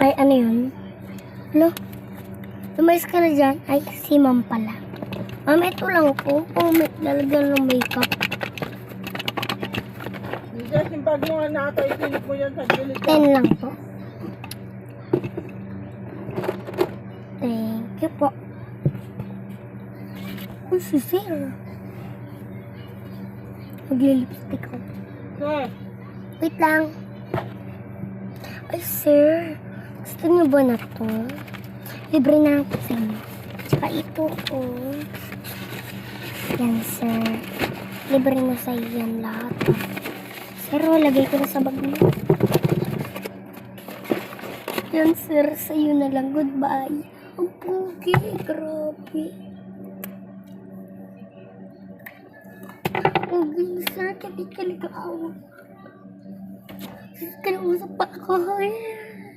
Ay, ano yun? Lo? Lumayas ka na dyan? Ay, si ma'am pala. Ma'am, ito lang po. Kung may lalagyan ng makeup. Just yung pag mo nga nata, isilip mo yan sa gilid. 10 lang po. Thank you po. Uy, si Sir. Magli-lipstick ako. Sir, Wait lang. Ay, sir. Gusto niyo ba na to? Libre na lang sa inyo. Tsaka ito, oh. Yan, sir. Libre na sa yan lahat. ah. Oh, lagay ko na sa bag mo. Yan, sir. Sa iyo na lang. Goodbye. Ang pugi. Grabe. Pugi, sir. Di ka ligaw. Kinausap pa ako. eh.